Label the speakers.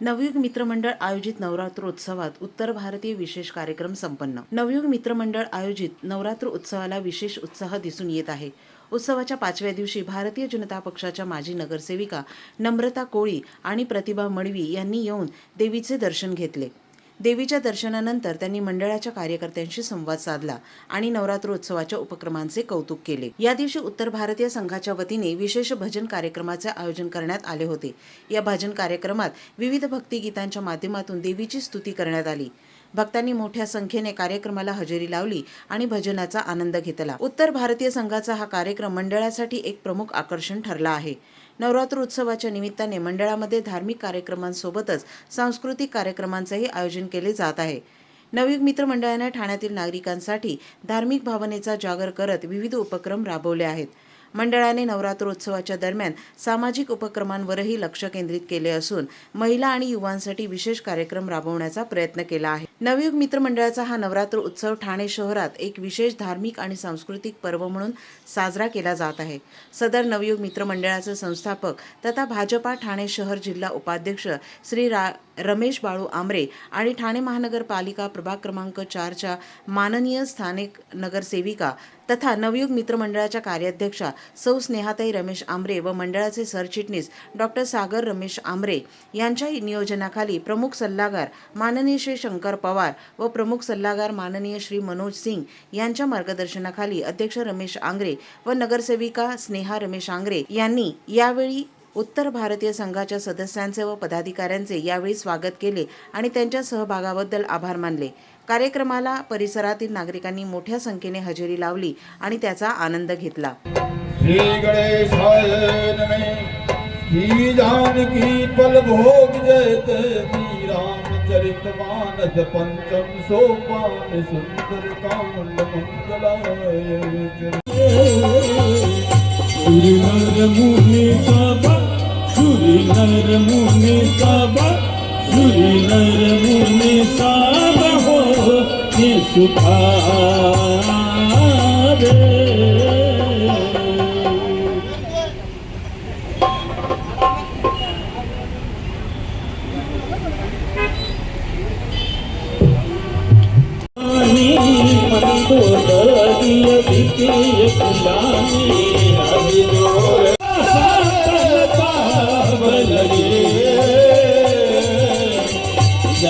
Speaker 1: नवयुग मित्रमंडळ आयोजित नवरात्रोत्सवात उत्तर भारतीय विशेष कार्यक्रम संपन्न. नवयुग मित्रमंडळ आयोजित नवरात्र उत्सवाला विशेष उत्साह दिसून येत आहे. उत्सवाच्या पाचव्या दिवशी भारतीय जनता पक्षाच्या माजी नगरसेविका नम्रता कोळी आणि प्रतिभा मडवी यांनी येऊन देवीचे दर्शन घेतले. देवीच्या दर्शनानंतर त्यांनी मंडळाच्या कार्यकर्त्यांशी संवाद साधला आणि नवरात्रोत्सवाच्या उपक्रमांचे कौतुक केले. या दिवशी उत्तर भारतीय संघाच्या वतीने विशेष भजन कार्यक्रमाचे आयोजन करण्यात आले होते. या भजन कार्यक्रमात विविध भक्तिगीतांच्या माध्यमातून देवीची स्तुती करण्यात आली. भक्तांनी मोठ्या संख्येने कार्यक्रमाला हजेरी लावली आणि भजनाचा आनंद घेतला. उत्तर भारतीय संघाचा हा कार्यक्रम मंडळासाठी एक प्रमुख आकर्षण ठरला आहे. नवरात्र उत्सवाच्या निमित्ताने मंडळामध्ये धार्मिक कार्यक्रमांसोबतच सांस्कृतिक कार्यक्रमांचेही आयोजन केले जात आहे. नवयुग मित्र मंडळाने ठाण्यातील नागरिकांसाठी धार्मिक भावनेचा जागर करत विविध उपक्रम राबवले आहेत. मंडळाने नवरात्रोत्सवाच्या दरम्यान सामाजिक उपक्रमांवरही लक्ष केंद्रित केले असून महिला आणि युवांसाठी विशेष कार्यक्रम राबवण्याचा प्रयत्न केला आहे. नवयुग मित्र मंडळाचा हा नवरात्र उत्सव ठाणे शहरात एक विशेष धार्मिक आणि सांस्कृतिक पर्व म्हणून साजरा केला जात आहे. सदर नवयुग मित्र मंडळाचे संस्थापक तथा भाजपा ठाणे शहर जिल्हा उपाध्यक्ष श्री रा रमेश बाळू आमरे आणि ठाणे महानगरपालिका प्रभाग क्रमांक चारच्या माननीय स्थानिक नगरसेविका तथा नवयुग मित्रमंडळाच्या कार्याध्यक्षा सौ स्नेहाताई रमेश आमरे व मंडळाचे सरचिटणीस डॉक्टर सागर रमेश आमरे यांच्या नियोजनाखाली प्रमुख सल्लागार माननीय श्री शंकर पवार व प्रमुख सल्लागार माननीय श्री मनोज सिंग यांच्या मार्गदर्शनाखाली अध्यक्ष रमेश आंग्रे व नगरसेविका स्नेहा रमेश आंग्रे यांनी यावेळी उत्तर भारतीय संघाच्या सदस्यांचे व पदाधिकाऱ्यांचे यावेळी स्वागत केले आणि त्यांच्या सहभागाबद्दल आभार मानले. कार्यक्रमाला परिसरातील नागरिकांनी मोठ्या संख्येने हजेरी लावली आणि त्याचा आनंद घेतला.
Speaker 2: श्री गणेशाय नमः. श्री जानकी पल भोग जयत. श्री रामचरित मानस पंचम सोपान सुंदर कांड मंगलाय.
Speaker 3: नर मुनि नर मुनि सब सुरी नर मुनि सब हो कि सुखावे आणि मंदोदरीय विकीय कुलानी